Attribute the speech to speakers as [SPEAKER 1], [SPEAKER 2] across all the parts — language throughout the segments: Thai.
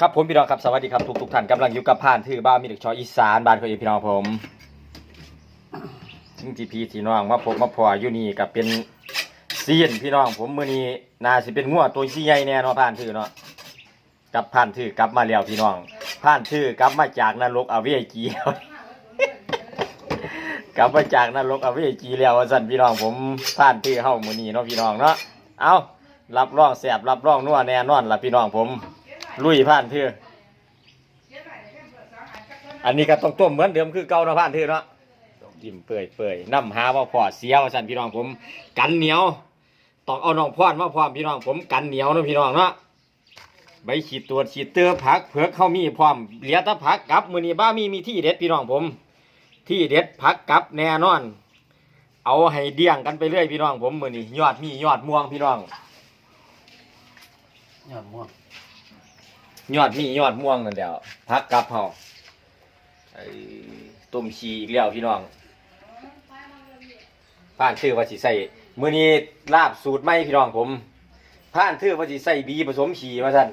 [SPEAKER 1] ครับผมพี่น้องครับสวัสดีครับทุกทุกท่านกำลังอยู่กับผ่านถือบ้านมีเด็กชออีสานบ้านของพี่น้องผมซึ่งทีพีที่น้องมาพบมาพออยู่นี่กับเป็นเซียนพี่น้องผมมือนี้นาสิเป็นงัวตัวซีใหญ่แน่เนอนผ่านถือเนาะกับผ่านถือกลับมาแล้วพี่น้องผ่านถือกลับมาจากนรกอเวจีกลับมาจากนรกอเวจีแล้วสั่นพี่น้องผมผ่านถือเฮ้ามือนี้เนาะพี่น้องเนาะเอารับรองแสบรับรองนัวแน่นอนล่ะพี่น้องผม ลุยผ่านเถืออันนี้ก็ต้องต้มเหมือนเดิมคือเก่าเนาะผ่านเถือเนาะจิ้มเปื่อยเปื่อยน้ำหาว่าพอเสียวสันพี่น้องผม กันเหนียวต้องเอาน้องพอดมาพร้อมพี่น้องผมกันเหนียวเนาะพี่น้องเนาะใบขีดตัวขีดเตื้อผักเผือกเข้ามีพร้อมเหลียแตะผักกับมือนี้บ้ามีมีที่เด็ดพี่น้องผม ที่เด็ดผักกับแน่นอน เอาให้เดี่ยงกันไปเรื่อยพี่น้องผมมือนี้ยอดมียอดม่วงพี่น้อง
[SPEAKER 2] ยอดม่วง
[SPEAKER 1] ยอดมียอดม่วงนั่นเดียวพักกับเฮาไอ้ต้มชีอีกแล้วพี่น้องผ่านชื่อว่าสิใส่มื้อนี้ลาบสูตรใหม่พี่น้องผมผ่านชื่อว่าสิใส่บีผสมชีมาซั่น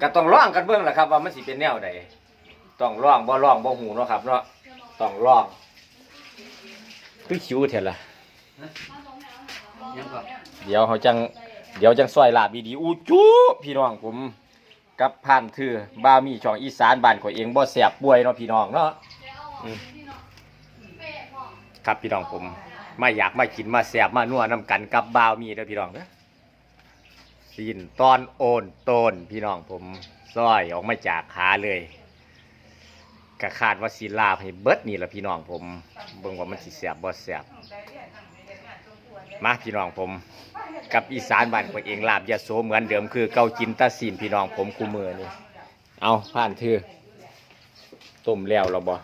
[SPEAKER 1] ก็ต้องลองกันเบิ่งแหละครับ ว่ามันสิเป็นแนวใดต้องลองบ่ลองบ่หูเนาะครับเนาะต้องลองคือคิวเถอะล่ะ
[SPEAKER 2] ยังก็
[SPEAKER 1] เดี๋ยวเขาจัง เดี๋ยวจังซอยลาบดีๆอู้จู๊พี่น้องผม กับผ่านถือบามีช่องอีสานบ้านข่อยเองบ่แสบป่วยเนาะพี่น้องเนาะอืมครับพี่น้องผมมาอยากมากินมาแสบมานัวน้ำกันกับบาวมีเด้อพี่น้องเด้อสินตอนโอนโตนพี่น้องผมซอยออกมาจากขาเลยก็คาดว่าสิลาบให้เบิดนี่แหละพี่น้องผมเบิ่งว่ามันสิแสบบ่แสบ มาพี่น้องผม กับอีสานบ้านตัวเองลาบยาโสเหมือนเดิมคือเกาจินตาซีนพี่น้องผมคูมือนี่เอาผ่านถือต้มแล้วเราบ่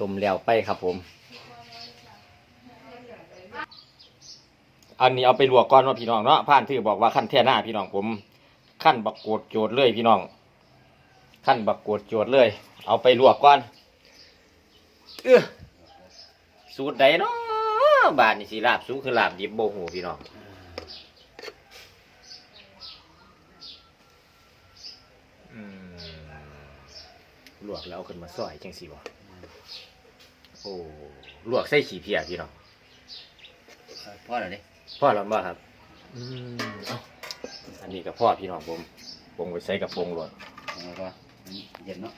[SPEAKER 1] ต้มแล้วไปครับผมอันนี้เอาไปลวกก่อนเนาพี่น้องเนาะผ่านถือบอกว่าขั้นแท่หน้าพี่น้องผม ขั้นบักโกดโจดเลยพี่น้อง ขั้นบักโกดโจดเลย เอาไปลวกก่อนเออสูตรใดเนาะ บานนี่สิลาบสูคือลาบดิบโบหูพี่น้องอืมลวกแล้วเอาขึ้นมาซอยจังสิวะโอ้ลวกใส่ขี้เพียพี่น้อง
[SPEAKER 2] พ่อเหรอเนี่ย
[SPEAKER 1] พ่อเราบ่ครับอืมเอ้าอันนี้กับพ่อพี่น้องผมปงไปใส่กับปงรวด
[SPEAKER 2] แล้วก็เย็นเนาะ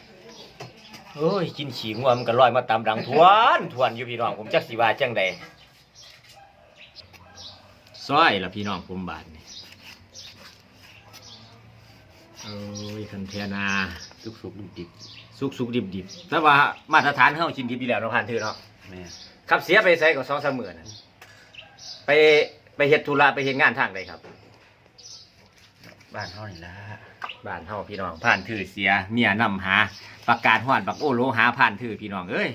[SPEAKER 1] เอ้ยกินฉีงัวมันก็ลอยมาตามดังทวนทวนอยู่พี่น้องผมจักสิว่าจังใด ซอยละพี่น้องผมบาดนี่โอ้ยคันเทนา
[SPEAKER 2] สุกสุกดิบดิบ
[SPEAKER 1] สุกสุกดิบดิบแต่ว่ามาตรฐานเฮากินดิบอยู่แล้วเนาะผ่านเถือเนาะ
[SPEAKER 2] แม่
[SPEAKER 1] ขับเสียไปใส่ก็สองสามหมื่นน่ะไปไปเฮ็ดธุระไปเฮ็ดงานทางใดครับ
[SPEAKER 2] บ้านเท่านี่ละ
[SPEAKER 1] บ้านเฮาพี่น้องผ่านถือเสียเมียนำหา ประกาศฮอดบักโอโลหาผ่านถือพี่น้องเอ้ย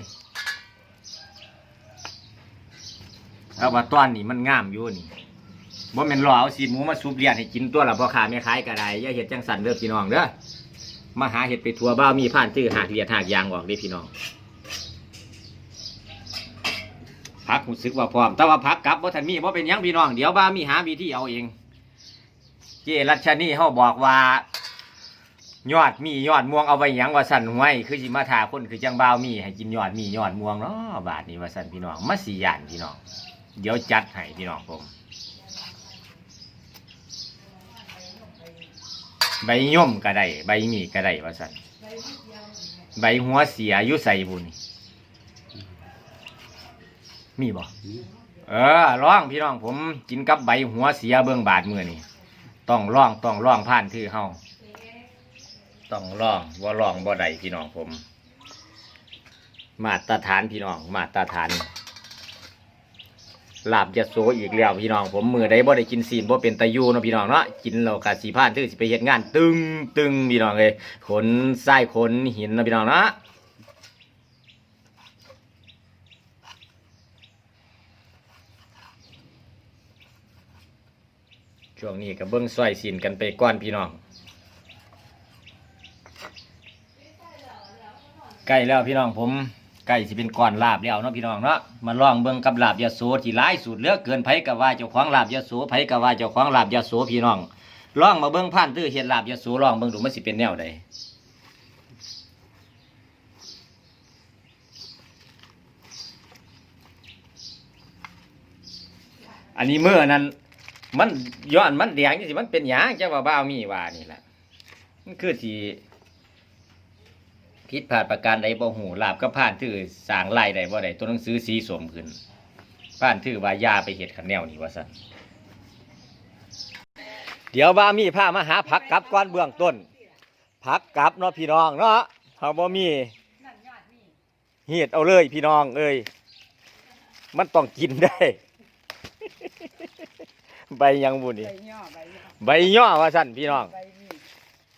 [SPEAKER 1] เอาว่าตอนนี้มันงามอยู่นี่ บ่แม่นรอเอาสีหมูมาซุปเลียนให้กินตัวละพ่อค้าแม่ขายก็ได้อย่าเฮ็ดจังสันเด้อพี่น้องเด้อมาหาเฮ็ดไปทั่วบ้ามีผ่านถือหากเลียดหากยางออกเด้พี่น้องพักรู้สึกว่าพร้อม แต่ว่าพักกลับบ่ทันมีบ่เป็นยังพี่น้อง เดี๋ยวบ้ามีหาวิธีเอาเอง เจรัชนีเขาบอกว่า ยอดมียอดม่วงเอาไว้หยังว่าสั่นห้วยคือสิมาทาคนคือจังบ่าวมีให้กินยอดมียอดม่วงเนาะบาทนี้ว่าสั่นพี่น้องมาสี่ย่านพี่น้อง เดี๋ยวจัดให้พี่น้องผม ใบย่อมก็ได้ใบมีก็ได้ว่าสั่นใบหัวเสียอยู่ใส่บุญมีบ่เออร้องพี่น้องผมกินกับใบหัวเสียเบื้องบาดมือนี่ต้องร้องต้องร้องผ่านทื่อเฮาต้องร้องว่าร้องบ่ได้พี่น้องผม มาตรฐานพี่น้อง มาตรฐาน ลาบยะโสอีกแล้วพี่น้อง ผมมือใดบ่ได้กินซีนบ่เป็นตะยูเนาะพี่น้องเนาะกินแล้วกะสีผ่านทื่อสิไปเฮ็ดงานตึงตึงพี่น้องเลยขนทรายขนหินเนาะพี่น้องเนาะช่วงนี้ก็เบิ้งซอยสินกันไปก่อนพี่น้องใกล้แล้วพี่น้องผม ใกล้สิเป็นก้อนลาบแล้วเนาะพี่น้องเนาะมาลองเบิ้งกับลาบยาโสที่หลายสูตรเหลือเกินไผกะว่าเจ้าของลาบยาโสไผกะว่าเจ้าของลาบยาโสพี่น้องลองมาเบิ่งผ่านตื้อเฮ็ดลาบยะโสลองเบิ่งดูมันสิเป็นแนวใดอันนี้เมื่อนั้นมันย้อนมันแดงจังสิมันเป็นหยังจังว่าบ้าวมีว่านี่แหละมันคือที่ ผิดพลาดประการใดบ่หูลาบก็ผ่านถือสร้างรายได้บ่ได้ตัวหนังสือสีสวมขึ้นผ่านถือว่ายาไปเฮ็ดคันแนวนี่ว่าซั่นเดี๋ยวบ้าวมีพามาหาผักกับก่อนเบื้องต้นผักกับเนาะพี่น้องเนาะเฮาบ่มีเฮ็ดเอาเลยพี่น้องเอ้ยมันต้องกินได้ ใบหยังบุนี่
[SPEAKER 3] ใบย่อใบย่อ
[SPEAKER 1] ใบย่อว่าสั่นพี่น้อง
[SPEAKER 3] ใบมี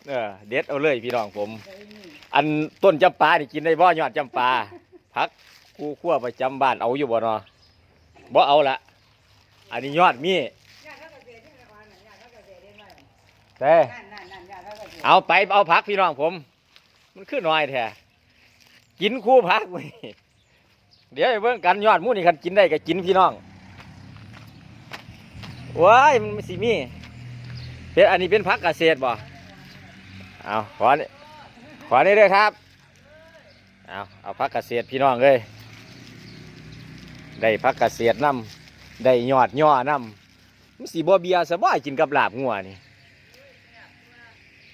[SPEAKER 1] เออเด็ดเอาเลยพี่น้องผม อันต้นจำปานี่กินได้บ่ยอดจำปาพักกูขั้วประจำบ้านเอาอยู่บ่เนาะบ่เอาละอันนี้ยอดมี
[SPEAKER 3] เต้เอา
[SPEAKER 1] ไปเอาพักพี่น้องผม มันคือน้อยแท้กินคู่พักเว้ยเดี๋ยวเบิ่งกันยอดมูนี่คันกินได้ก็กินพี่น้องว้ายมันสิมีเป็นอันนี้เป็นพักเกษตรบ่ เอาขอนี่ขอนี่ด้วยครับ เอาเอาพักเกษตรพี่น้องเลยได้พักเกษตรนํได้ยอดย่อนํมันสีบ่เบียสบายกินกับลาบงัวนี่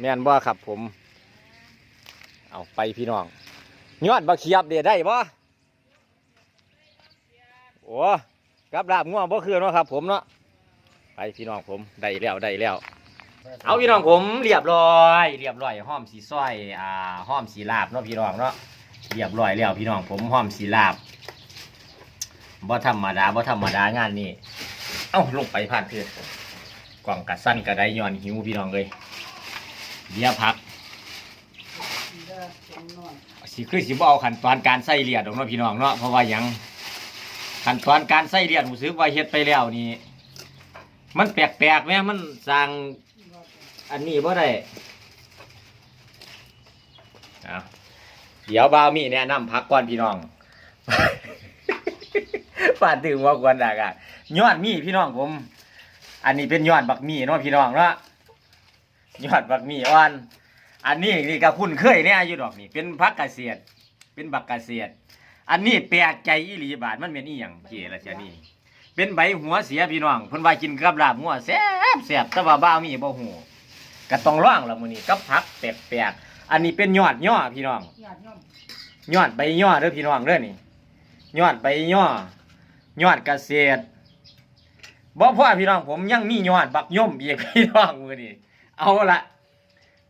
[SPEAKER 1] แม่นบ่ครับผม เอาไปพี่น้องยอดบักเขียบเดี๋ยวได้บ่โอ้กับลาบง่วบ่คือเนาะครับ ผมเนาะไปพี่น้องผมได้แล้วได้แล้ว เอาพี่น้องผมเรียบร้อย เรียบร้อยห้อมสีส้อยอ่าห้อมสีลาบเนาะพี่น้องเนาะเรียบร้อยแล้วพี่น้องผมห้อมสีลาบบ่ธรรมดาบ่ธรรมดางานนี้เอ้าลงไปผ่านเถื่อกล่องกระสั้นกระไดย้อนหิวพี่น้องเลยเดี๋ยวพักสิคือสิบ่เอาขั้นตอนการใส่เลียดของเนาะพี่น้องเนาะเพราะว่ายังขั้นตอนการใส่เลียดผมซื้อว่าเฮ็ดไปแล้วนี่มันแปลกๆแม่มันสร้าง อันนี้บ่ได้เอาเดี๋ยวบ่าวมีแนะนำพักก่อนพี่น้องฟาดถึงว่าควรดักอะยอดมีพี่น้องผม อันนี้เป็นยอดบักมีเนาะพี่น้องเนาะยอดบักมีอ่อน อันนี้นี่ก็คุ้นเคยเนี่ยอยู่ดอกนี่เป็นพักเกษตรเป็นบักเกษตรอันนี้แปลกใจอีหลีบาทมันเป็นอีหยังเจละเจ้านี่เป็นใบหัวเสียพี่น้องเพิ่นว่ากินกับลาบหัวแซ่บแซ่บแต่ว่าบ้าวมีบ่ฮู้ ก็ต้องร้องละมื้อนี้กับผักแปลกๆอันนี้เป็นยอดย่อพี่น้อง
[SPEAKER 3] ญาติโยม
[SPEAKER 1] ยอดใบย่อเด้อพี่น้องเด้อนี่ยอดใบย่อยอดเกษตรบ่พอพี่น้องผมยังมียอดบักย่อมอีกพี่น้องมื้อนี้เอาละ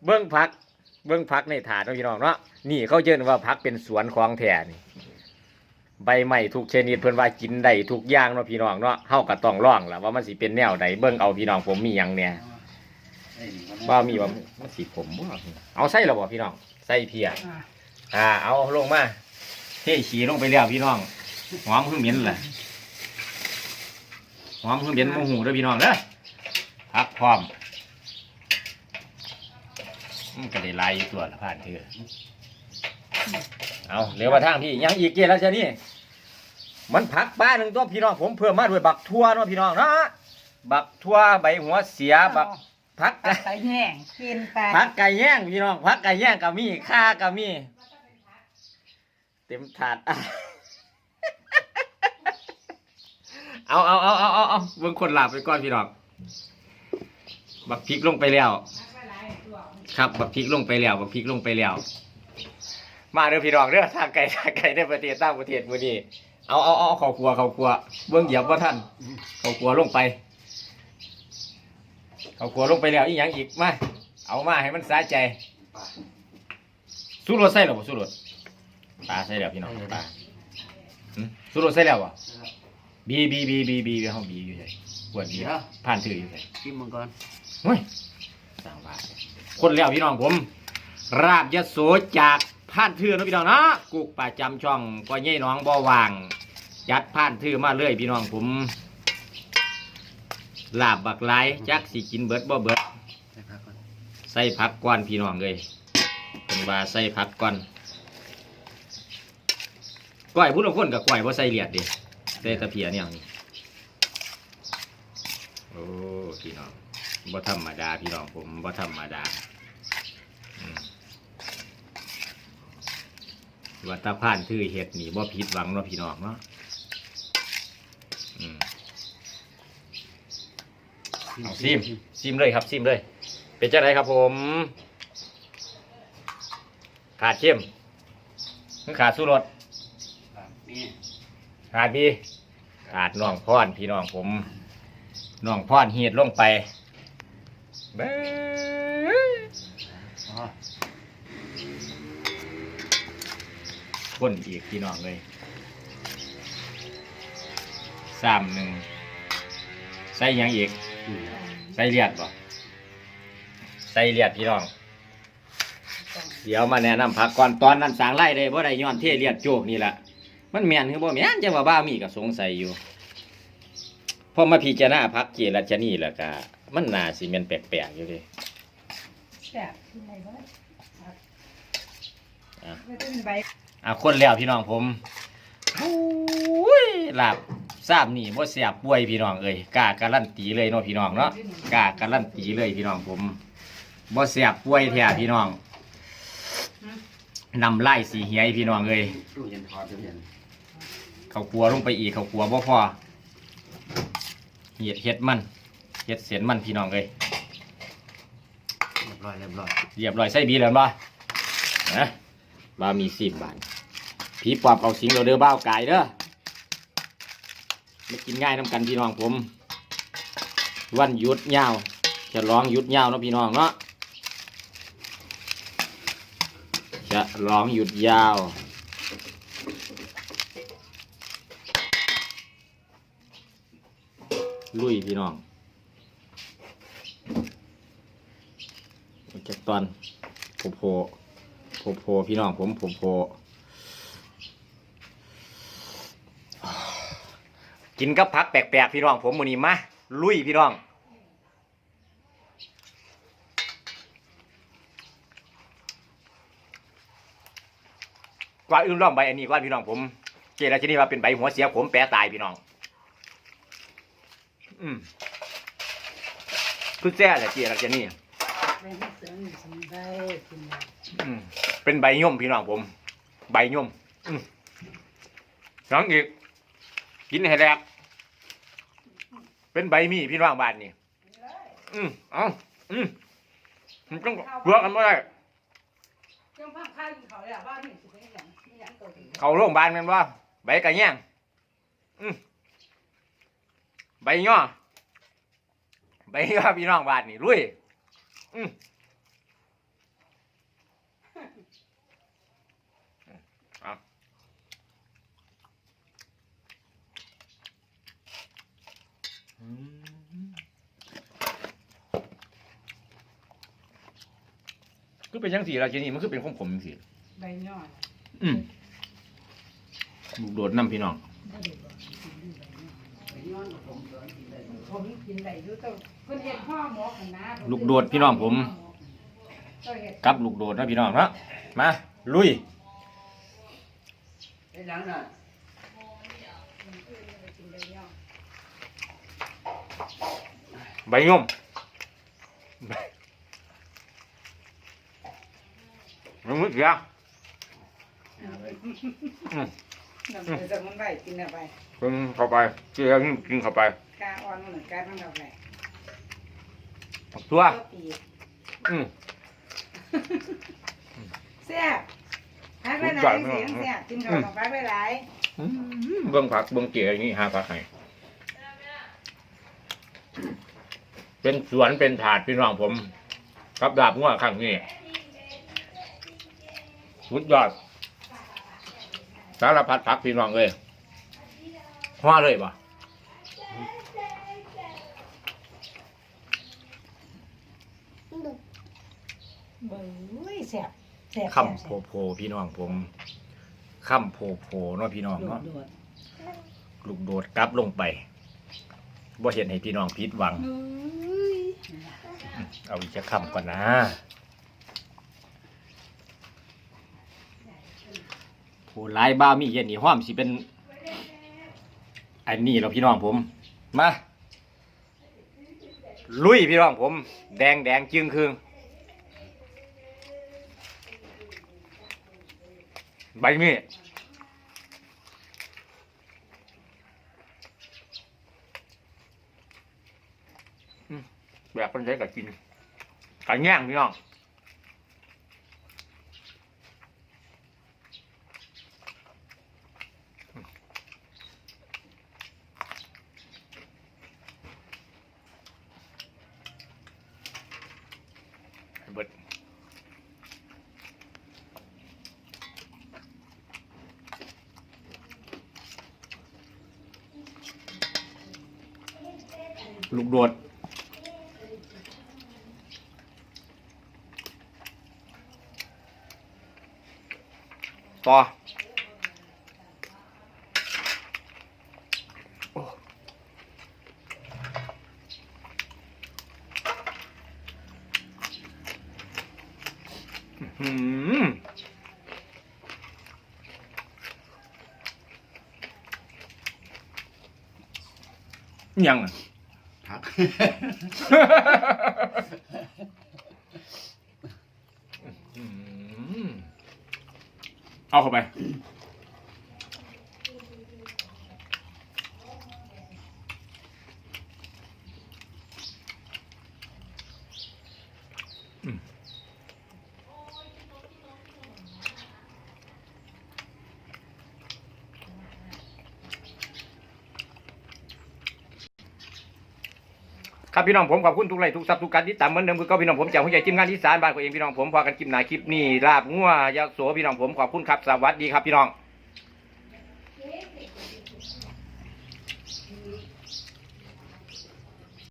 [SPEAKER 1] เบิ่งผักเบิ่งผักในถาดเนาะพี่น้องเนาะนี่เขาเจอว่าผักเป็นสวนของแท้นี่ใบไม้ทุกชนิดเพิ่นว่ากินได้ทุกอย่างเนาะพี่น้องเนาะเฮาก็ต้องลองล่ะว่ามันสิเป็นแนวใดเบิ่งเอาพี่น้องผมมีหยังเนี่ย ว่ามีว่ามันสิผมบ่เอาใส่แล้วบ่พี่น้องใส่เพีย
[SPEAKER 3] อ่า
[SPEAKER 1] อ่าเอาลงมาเทขี้ลงไปแล้วพี่น้องหอมคือเหม็นแหละหอมคือเหม็นโมโหเด้อพี่น้องเด้อพักพร้อมมันก็ได้ลายอยู่ตัวละผ่านเถื่อเอาเร็วมาทางพี่ยังอีกเกียร์แล้วเจ้านี่มันผักบ้านหนึ่งตัวพี่น้องผมเพิ่มมาด้วยบักทั่วเนาะพี่น้องเนาะบักทั่วใบหัวเสียบัก ผัก
[SPEAKER 3] ตัดไปแห้งกินไป
[SPEAKER 1] ผักไก่แย่งพี่น้องผักไก่แย่งกับมีข้ากับมี เต็มถาดอะเอาเอาเอาเอาเอาเอาเบิ่งคนหลับไปก่อนพี่น้องบักพริกลงไปแล้ว ครับบักพริกลงไปแล้วบักพริกลงไปแล้ว มาเด้อพี่น้องเด้อทางไก่ทางไก่ในประเทศต่างประเทศมื้อนี้เอาเอาเอาเขาครัวเขาครัวเบิ่งเหยียบว่าท่านเขาครัวลงไป เขาครัวลงไปแล้วอีหยังอีกมาเอามาให้มันสาใจสู้รถใส่หรอบ่สู้รถปลาใส่แล้วพี่น้องปลาหึสู้รถใส่แล้วบ่บีบีบีบีบีบีห้องบีอยู่ไสปวดบี
[SPEAKER 2] เดี๋ยว
[SPEAKER 1] ผ่านถืออยู่ไส
[SPEAKER 2] กินมังกร
[SPEAKER 1] เฮ้ยสร้างบ้านคนแล้วพี่น้องผม ราบยโสจากผ่านถือเนาะพี่น้องเนาะกุกประจำช่องก็เย่น้องบ่วางจัดผ่านถือมาเลยพี่น้องผม ลาบบักหลายจักสิกินเบิดบ่เบิด
[SPEAKER 2] ไปพักก่อน
[SPEAKER 1] ใส่ผักก่อนพี่น้องเลยเป็นว่าใส่ผักก่อนก้อยผู้ลางคนกับก้อยว่าใส่เลียดเดิใส่ตะเพียเนี่ยนี่โอ้พี่น้องบ่ธรรมดาพี่น้องผมบ่ธรรมดาอืมวัดตาพานทื่อเห็ดนี่บ่ผิดหวังเนาะพี่น้องเนาะอืม เอาซิมซิมเลยครับซิมเลย เป็นจังไดครับผม ขาดเข้มหรือขาดสู้รส
[SPEAKER 2] นี่
[SPEAKER 1] ขาดดีขาดน้องพรพี่น้องผมน้องพรเฮียดลงไปเบ้ย
[SPEAKER 2] อ๋อ
[SPEAKER 1] คนอีกพี่น้องเลยสามหนึ่งใส่หยังอีก
[SPEAKER 2] อืม
[SPEAKER 1] ใส่เลียดบ่ใส่เลียดพี่น้อง เดี๋ยวมาแนะนำผักก่อนตอนนั้นสร้างไร่ได้บ่ได้ย้อนเทเลียดโจกนี่แหละมันแม่นคือบ่แม่นจังว่าบ้ามีก็สงสัยอยู่พอมาพิจารณาผักเจรัชนีแล้วก็มันน่าสิแม่นแปลกๆอยู่เดิ
[SPEAKER 3] แซ่บที่ไหนบ้าง
[SPEAKER 1] อะ
[SPEAKER 3] ไม่ต้องใบ
[SPEAKER 1] อะคนแล้วพี่น้องผมโอ้ยลาบ ทราบนี่บ่เสียบป่วยพี่น้องเอ้ยกล้าการันตีเลยเนาะพี่น้องเนาะกล้าการันตีเลยพี่น้องผมบ่เสียบป่วยแท้พี่น้องนำไล่สีเหียยพี่น้องเอ้ย
[SPEAKER 2] ตู้เย็นทอดตู้เย็น
[SPEAKER 1] เขากลัวลงไปอีกเขากลัวบ่พอเห็ดเห็ดมันเห็ดเสียนมันพี่น้องเอ้ย
[SPEAKER 2] เรียบร้อยเรียบร้อย
[SPEAKER 1] เรียบร้อยใส่บีแล้วบ่นะบ่ามีสิบบาทผีปอบเอาสิงเราเด้อบ้าวกายเด้อ ม่กินง่ายน้ำกันพี่น้องผม วันหยุดยาวจะร้องหยุดยาวเนาะพี่น้องเนาะจะร้องหยุดยาวลุยพี่น้องจากตอนโผล่โผล่โผโผล่พี่น้องผมโผโผล่ กินกับผักแปลกๆพี่น้องผมมือนี้มาลุยพี่น้องกว่าอื่นร่องใบอันนี้กว่าพี่น้องผมเจราชนีว่าเป็นใบหัวเสียผมแปรตายพี่น้อง อืมคือแจ้แหละเจราชนี
[SPEAKER 3] ใบให้เสริมสมุนไพรกินได้
[SPEAKER 1] อืมเป็นใบย่อมพี่น้องผม ใบย่อมอืมน้องอีก กินให้แรกเป็นใบมีพี่น้องบ้านนี่อืมเอาอืมมันต้องเพื่อกันไม่ได้
[SPEAKER 3] เครื่องพักข้าวกินเขาเลยอะบ้านนี่สิเป็นอย่างนี่อย่างตัวดี
[SPEAKER 1] เขาโรงพยาบาลแมันว่าใบกระแยงอืมใบย่อใบย่อพี่น้องบ้านนี่ลุยอืมเอาอืม คือเป็นยังสีราชินีมันคือเป็นของผมสิ
[SPEAKER 3] ใบย่อย
[SPEAKER 1] อืมลูกโดดน้ำพี่น้อง
[SPEAKER 3] บ่ได้บ่กินดูใบย่อยใบย่อยกับผมผมกินได้อยู่ต้องเพิ่นเฮ็ดห่อหมกกันนะ
[SPEAKER 1] ลูกโดดพี่น้องผม
[SPEAKER 3] ก็เฮ็ด
[SPEAKER 1] กับลูกโดดนะพี่น้องเนาะมาลุย
[SPEAKER 2] ไอ้หลังน่ะ
[SPEAKER 3] กินใบย่อย
[SPEAKER 1] ใบย่อม มันมึกยา
[SPEAKER 2] เอาไว้
[SPEAKER 3] น้ำใบสมุนไพรกินเข้าไป
[SPEAKER 1] กินเข้าไปเชื่อกินเข้าไป
[SPEAKER 3] กาอ่อนมันเหมือนกาทั้งดอกแหละ
[SPEAKER 1] ตัว
[SPEAKER 3] ตัวปี
[SPEAKER 1] อืม
[SPEAKER 3] แซ่บพักไปไหนเสียงแซ่บกินข้าวกับพักไปหลาย
[SPEAKER 1] อืมเบื้องผักเบื้องเกลืออย่างนี้หาผักให้เป็นสวนเป็นถาดพี่น้องผม กับดาบงัวข้างนี้ สุดยอด สารพัดผักพี่น้องเลย hoa เลยปะ
[SPEAKER 3] เบ้ยแซ่บแซ่บ
[SPEAKER 1] คำโพโพพี่น้องผมคำโพโพเนาะพี่น้องเนาะ
[SPEAKER 3] โดด
[SPEAKER 1] ลูกโดดกลับลงไปบ่เห็นให้พี่น้องผิดหวัง เอาอีกจะคำก่อนนะ ผู้หลายบ้ามีเย็นนี่ห้อมสิเป็นอันนี้เราพี่น้องผม มา ลุยพี่น้องผม แดงแดงจึงครึ่งใบมีดแบบคนใช้กับกินกับแง่งพี่น้อง เบิด ลูกโดดต่ออือหือยังอะ เอาเข้าไป อืม ครับพี่น้องผมขอบคุณทุกไลค์ทุกซับทุกการติดตามเหมือนเดิมคือก็พี่น้องผมจากหัวใจจิ้มงานที่สารบ้านของเองพี่น้องผมพอกันคลิปหนาคลิปนี้ลาบงัวยาโสพี่น้องผมขอบคุณครับสวัสดีครับพี่น้อง